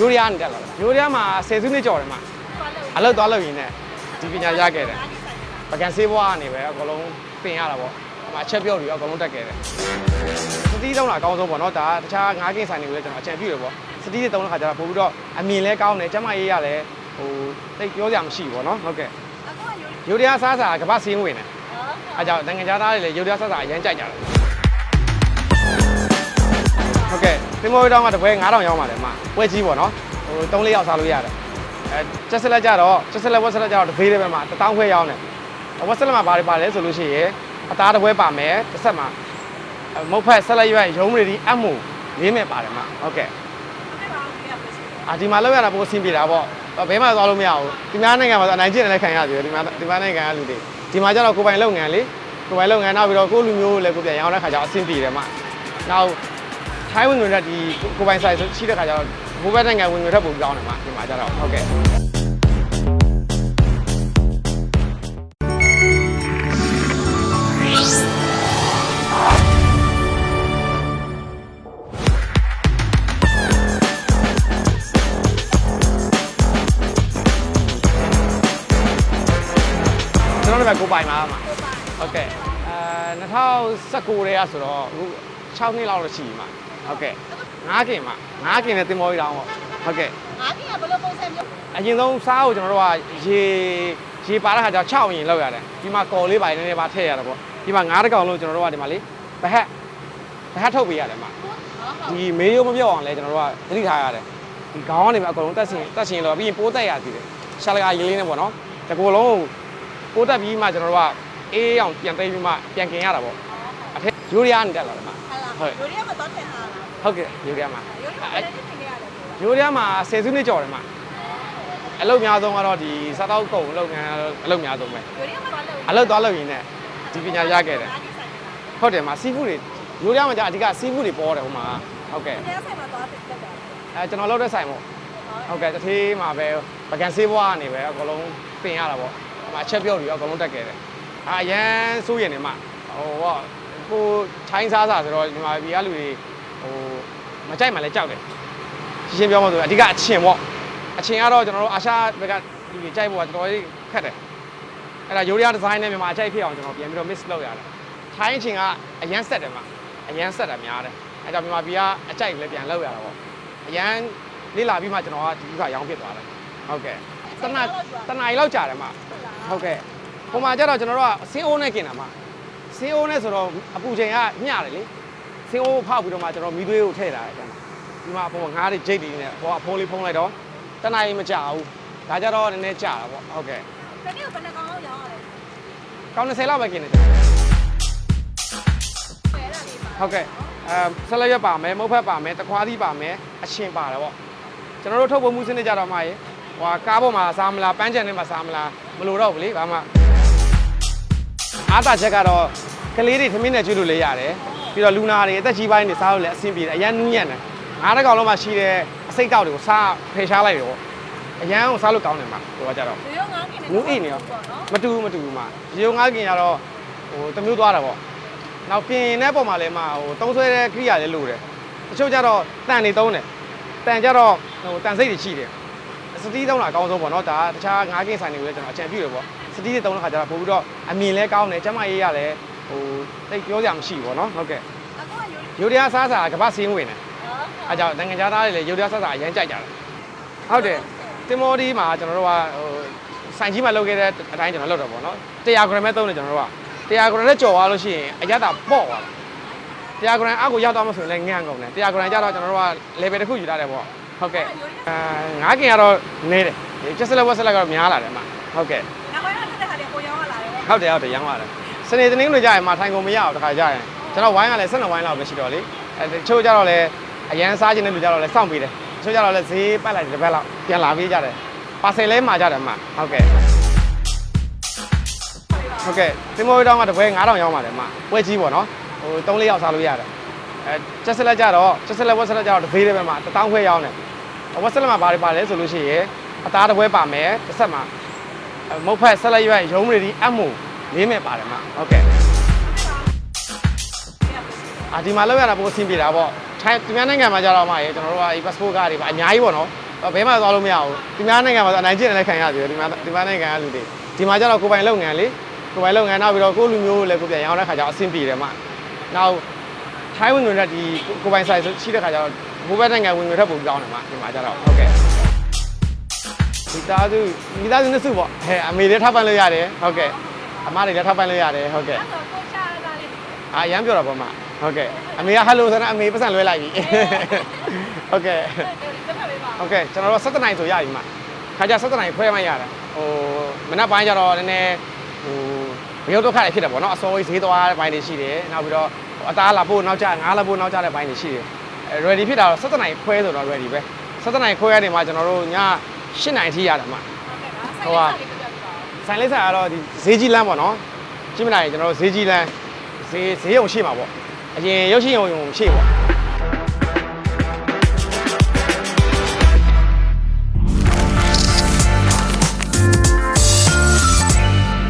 ယူရီးယားနေတက်လာတယ်ယူရီးယားမှာဆယ်စုနှစ်ကျော်တယ်မှာအလုပ်သွားလုပ်ရင်းနဲ့ဒီပညာရခဲ့တယ်ပကံဆေးဘွားကနေပဲအကုန်လုံးပင်ရတာပေါ့အမအချက်ပြုတ်တွေအကုန်လုံးတက်ခဲ့တယ်စတီးသုံးတာအကောင်းဆုံးပေါ့နော်ဒါတခြားငါးကင်းဆိုင်တွေကိုလည်းကျွန်တော်အကြံပြုတယ်ပေါ့စတီးတွေသုံးတဲ့ခါကျတော့ပို့ပြီးတော့အမြင်လဲကောင်းတယ်ကျမရေးရလဲဟိုတိတ်ပြောစရာမရှိဘူးပေါ့နော်ဟုတ်ကဲ့ယူရီးယားစားစာကမ္ဘာစင်းဝင်တယ်အဲကြောင့်နိုင်ငံခြားသားတွေလည်းယူရီးယားစားစာအရင်ကြိုက်ကြတယ်ဟုတ်ကဲ့ သင်္ဘောတောင်းကတပွဲ9000ရောင်းပါတယ်အမပွဲကြီးပေါ့နော်ဟို3-4ယောက်စားလို့ရတယ်အဲချက်စလက်ကြတော့ချက်စလက်ဝက်စလက်ကြတော့တစ်ဖေးလေးပဲမှာ1000ခွဲရောင်းတယ်ဝက်စလက်မှာဘာတွေပါလဲဆိုလို့ရှိရင်အသားတစ်ပွဲပါမယ်တစ်ဆက်မှာမုတ်ဖက်ဆက်လက်ရွက်ရုံးရီဒီအမှုလေးမဲ့ပါတယ်မှာဟုတ်ကဲ့အာဒီမှာလောက်ရတာပိုအဆင်ပြေတာပေါ့ဘဲမှာသွားလို့မရဘူးဒီများနိုင်ငံမှာဆိုအနိုင်ကျင့်လည်းခံရပြီဒီမှာဒီမှာနိုင်ငံကလူတွေဒီမှာကျတော့ကိုယ်ပိုင်လုပ်ငန်းလေကိုယ်ပိုင်လုပ်ငန်းနောက်ပြီးတော့ကိုယ်လူမျိုးကိုလည်းကိုယ်ပြန်ရောင်းတဲ့ခါကျတော့အဆင်ပြေတယ်မှာနောက် ထိုင်းဝင်ငွေတက်ဒီကိုယ်ပိုင်ဆိုင်ရှိတဲ့ခါကျတော့ဘိုးဘက်နိုင်ငံဝင်ငွေထက်ပိုကောင်းတယ်မှာဒီမှာကျတော့ဟုတ်ကဲ့ကျွန်တော်တို့ကကိုယ်ပိုင်မှာမှာဟုတ်ကဲ့အဲ2019ရဲဆိုတော့အခု6နှစ်လောက်တော့ရှိပြီမှာ ဟုတ်ကဲ့ငါးကင်မှာငါးကင်နဲ့တင်မောကြီးတောင်းပေါ့ဟုတ်ကဲ့ငါးကဘယ်လိုပုံစံမျိုးအရင်ဆုံးစားကိုကျွန်တော်တို့ကရေရေပါတဲ့ခါကျတော့6ရင်လောက်ရတယ်ဒီမှာကော်လေးပါနည်းနည်းပါထည့်ရတယ်ပေါ့ဒီမှာငါးတကောင်လုံးကျွန်တော်တို့ကဒီမှာလေဘဟက်ဘဟက်ထုတ်ပေးရတယ်မှာဒီမေးရိုးမပြော့အောင်လဲကျွန်တော်တို့ကသတိထားရတယ်ဒီခေါင်းကနေမှအကုန်လုံးတက်ဆင်တက်ဆင်လို့ပြီးရင်ပိုးတက်ရသေးတယ်ရှာလကာရေးလေးနဲ့ပေါ့နော်တကူလုံးပိုးတက်ပြီးမှကျွန်တော်တို့ကအေးအောင်ပြန်သိမ်းပြီးမှပြန်กินရတာပေါ့ အထက်ယူရီးယားနေတက်လာတယ်မှာဟဲ့လားယူရီးယားမှာတော့ထင်တာလားဟုတ်ကဲ့ယူရီးယားမှာယူရီးယားမှာလည်းထင်နေရတယ်ပေါ့ယူရီးယားမှာဆယ်စုနှစ်ကျော်တယ်မှာအလုပ်များဆုံးကတော့ဒီစားတောက်ကုန်အလုပ်များအလုပ်များဆုံးပဲယူရီးယားမှာတော့အလုပ်သွားလုပ်ရင်းနဲ့ဒီပညာရခဲ့တယ်ဟုတ်တယ်မှာစီးဖူးတွေယူရီးယားမှာじゃအဓိကစီးဖူးတွေပေါ်တယ်ဟိုမှာဟုတ်ကဲ့တရားဆိုင်မှာတော့တက်တာအဲကျွန်တော်လုပ်တဲ့ဆိုင်ပေါ့ဟုတ်ကဲ့တစ်သေးမှာပဲပကံဆေးဘွားကနေပဲအကုန်လုံးပင်ရတာပေါ့ဟိုမှာအချက်ပြုတ်တွေအကုန်လုံးတက်ခဲ့တယ်အာအရန်စိုးရင်နေမှာဟို ဟောကိုချိုင်းစားစားဆိုတော့ဒီမှာဒီကလူတွေဟိုမကြိုက်မှလည်းကြောက်တယ်ရှင်းရှင်းပြောမှဆိုအဓိကအချင်းပေါ့အချင်းကတော့ကျွန်တော်တို့အာရှဘက်ကလူတွေကြိုက်ဖို့ကတော်တော်လေးခက်တယ်အဲ့ဒါယူရီးယားဒီဇိုင်းနဲ့မြန်မာအကြိုက်ဖြစ်အောင်ကျွန်တော်ပြန်ပြီးတော့ mix လုပ်ရတယ်ချိုင်းအချင်းကအရန်ဆက်တယ်မှာအရန်ဆက်တာများတယ်အဲ့တော့မြန်မာပြည်ကအကြိုက်လည်းပြန်လုပ်ရတာပေါ့အရန်လေးလာပြီးမှကျွန်တော်ကဒီဥစ္စာရောင်းဖြစ်သွားတယ်ဟုတ်ကဲ့တနတနားရီလောက်ကြာတယ်မှာဟုတ်ကဲ့ဟိုမှာကျတော့ကျွန်တော်တို့ကစင်းအိုးနဲ့กินတာမှာ စင်းအိုးနဲ့ဆိုတော့အပူချိန်ကမျှတယ်လေစင်းအိုးဖောက်ပြီးတော့မှကျွန်တော်မီးသွေးကိုထည့်တာအဲ့ဒါဒီမှာအပေါ်ငါးတွေဂျိတ်တွေနဲ့ဟိုအဖိုးလေးဖုံးလိုက်တော့တနားရီမကြာဘူးဒါကြတော့နည်းနည်းကြာတာပေါ့ဟုတ်ကဲ့တကယ်ဘယ်နှကောင်လောက်ရောင်းရလဲကောင်း20လောက်ပဲกินတယ်ကျွန်တော်ဘယ်လာလေးပါဟုတ်ကဲ့အဲဆက်လက်ရွက်ပါမယ်မုတ်ဖက်ပါမယ်တခွားသီးပါမယ်အရှင်ပါတယ်ပေါ့ကျွန်တော်တို့ထုတ်ပုံမှုစနစ်ကြတော့မှရေဟိုဟာကားပေါ်မှာစားမလားပန်းချန်ထဲမှာစားမလားမလိုတော့ဘူးလေဘာမှ အားတာချက်ကတော့ကလေးတွေထမင်းနဲ့ကျွေးလို့လည်းရတယ်ပြီးတော့လူနာတွေအသက်ကြီးပိုင်းတွေစားလို့လည်းအဆင်ပြေတယ်အရန်နူးညံ့တယ်ငါးတစ်ကောင်လုံးမှရှိတဲ့အစိတ်ကောက်တွေကိုစားဖယ်ရှားလိုက်တယ်ပေါ့အရန်ကိုစားလို့ကောင်းတယ်မှာဟိုကကြတော့ယူရိုငါးကင်းနူးအိနေရောမတူဘူးမတူဘူးမှာရေုံငါးကင်ရတော့ဟိုတစ်မျိုးသွားတာပေါ့နောက်ပြင်တဲ့ပုံမှာလည်းမှာဟိုတုံးဆွဲတဲ့ကိရိယာလည်းလိုတယ်တချို့ကြတော့တန်နေသုံးတယ်တန်ကြတော့ဟိုတန်စိတ်တွေရှိတယ်စတီးသုံးတာအကောင်းဆုံးပေါ့နော်ဒါတခြားငါးကင်ဆိုင်တွေကိုလည်းကျွန်တော်အကြံပြုတယ်ပေါ့ စတီးတွေသုံးတဲ့ခါကျတော့ပို့ပြီးတော့အမြင်လဲကောင်းတယ်ကျမရေးရလည်းဟိုတိတ်ပြောစရာမရှိဘူးပေါ့နော်ဟုတ်ကဲ့အခုကယူရီးယူရီးယားစားစာကမ္ဘာစင်းဝင်တယ်ယားအဲကြောင့်နိုင်ငံခြားသားတွေလည်းယူရီးယားစားစာအရင်ကြိုက်ကြတယ်ဟုတ်တယ်တင်မောဒီမှာကျွန်တော်တို့ကဟိုဆိုင်ကြီးမှာလုပ်ခဲ့တဲ့အတိုင်းကျွန်တော်လုပ်တော့ပေါ့နော်100 gram ပဲသုံးတယ်ကျွန်တော်တို့က100 gram နဲ့ကြော်သွားလို့ရှိရင်အရသာပေါ့သွားတယ်100 gram အောက်ကိုရောက်သွားမှဆိုရင်လည်းငန့်ကုန်တယ်100 gram ကျတော့ကျွန်တော်တို့က level တစ်ခုယူထားတယ်ပေါ့ဟုတ်ကဲ့အာငါးကင်ကတော့နည်းတယ်ကျက်စလက်ဝက်စလက်ကတော့များလာတယ်အမဟုတ်ကဲ့နောက်ပိုင်းတော့တက်ခါလေးကိုရောင်းရလာတယ်ပေါ့ ဟုတ်တယ်ဟုတ်တယ်ရောင်းရတယ်စနေတနင်္ဂနွေကြရင်မှထိုင်ကုန်မရအောင်တစ်ခါကြရင်ကျွန်တော်ဝိုင်းကလည်း12ဝိုင်းလောက်ပဲရှိတော့လေအဲတချို့ကြတော့လည်းအရန်စားခြင်းတဲ့လူကြတော့လည်းစောင့်ပေးတယ်တချို့ကြတော့လည်းဈေးပတ်လိုက်တယ်တစ်ပတ်လောက်ပြန်လာပေးကြတယ်ပါဆယ်လဲမှာကြတယ်အမဟုတ်ကဲ့ဟုတ်ကဲ့တင်မောတောင်းကတစ်ပွဲ9000ရောင်းပါတယ်အမပွဲကြီးပေါ့နော်ဟို3-4ယောက်စားလို့ရတယ်အဲချက်စလက်ကြတော့ချက်စလက်ဝက်စလက်ကြတော့တစ်သေးလေးပဲမှာ1000ခွဲရောင်းတယ်ဝက်စလက်မှာဘာတွေပါလဲဆိုလို့ရှိရင်အသားတစ်ပွဲပါမယ်တစ်ဆက်မှာ မုတ်ဖက်ဆက်လက်ရွက်ရုံးရီဒီအမှုလေးမဲ့ပါတယ်မှာဟုတ်ကဲ့အာဒီမှာလောက်ရတာပိုအဆင်ပြေတာပေါ့ထိုင်းဒီမြန်မာနိုင်ငံမှာကြတော့မှရေကျွန်တော်တို့ကဒီ passport ကားတွေပါအများကြီးပေါ့နော်ဘယ်မှသွားလို့မရဘူးဒီများနိုင်ငံမှာဆိုအနိုင်ကျင့်လည်းခံရသေးတယ်ဒီမှာဒီမှာနိုင်ငံကလူတွေဒီမှာကျတော့ကိုယ်ပိုင်လုပ်ငန်းလေကိုယ်ပိုင်လုပ်ငန်းနောက်ပြီးတော့ကိုယ့်လူမျိုးကိုလည်းကိုယ်ပြန်ရောင်းတဲ့ခါကျတော့အဆင်ပြေတယ်မှာနောက်ထိုင်းဝင်ငွေနဲ့ဒီကိုယ်ပိုင်ဆိုင်ရှိတဲ့ခါကျတော့ဘိုးဘက်နိုင်ငံဝင်ငွေထက်ပိုပြီးကောင်းတယ်မှာဒီမှာကျတော့ဟုတ်ကဲ့ မိသားစုမိသားစုနှစ်စုပေါ့ဟဲ့အမေလည်းထောက်ပံ့လို့ရတယ်ဟုတ်ကဲ့အမတွေလည်းထောက်ပံ့လို့ရတယ်ဟုတ်ကဲ့အဲ့တော့ကိုချရတာလေးအာရမ်းပြောတာပေါ့မဟုတ်ကဲ့အမေကဟယ်လိုဆိုတော့အမေပတ်စံလွှဲလိုက်ပြီဟုတ်ကဲ့တစ်ဖက်ပေးပါဟုတ်ကဲ့ကျွန်တော်တို့17နိုင်ဆိုရပြီမှာခါကြ17နိုင်ခွဲမှရတာဟိုမနက်ပိုင်းကျတော့နည်းနည်းဟိုဘရုပ်ဒုက္ခတွေဖြစ်တယ်ပေါ့နော်အစောကြီးဈေးသွားတဲ့ဘိုင်းတွေရှိတယ်နောက်ပြီးတော့အသားလာဖို့နောက်ကျငါးလာဖို့နောက်ကျတဲ့ဘိုင်းတွေရှိတယ်အဲ ready ဖြစ်တာတော့17နိုင်ခွဲဆိုတော့ ready ပဲ17နိုင်ခွဲရနေမှာကျွန်တော်တို့ည 8နိုင်ထိရတယ်မှာဟုတ်ကဲ့ပါဆိုင်လေးလေးပြပြပါဆိုင်လေးဆိုင်ကတော့ဒီဈေးကြီးလမ်းပေါ့နော်ကြည့်မလားကျွန်တော်တို့ဈေးကြီးလမ်းဈေးဈေးရုံရှိမှာပေါ့အရင်ရုပ်ရှင်ရုံရှိပေါ့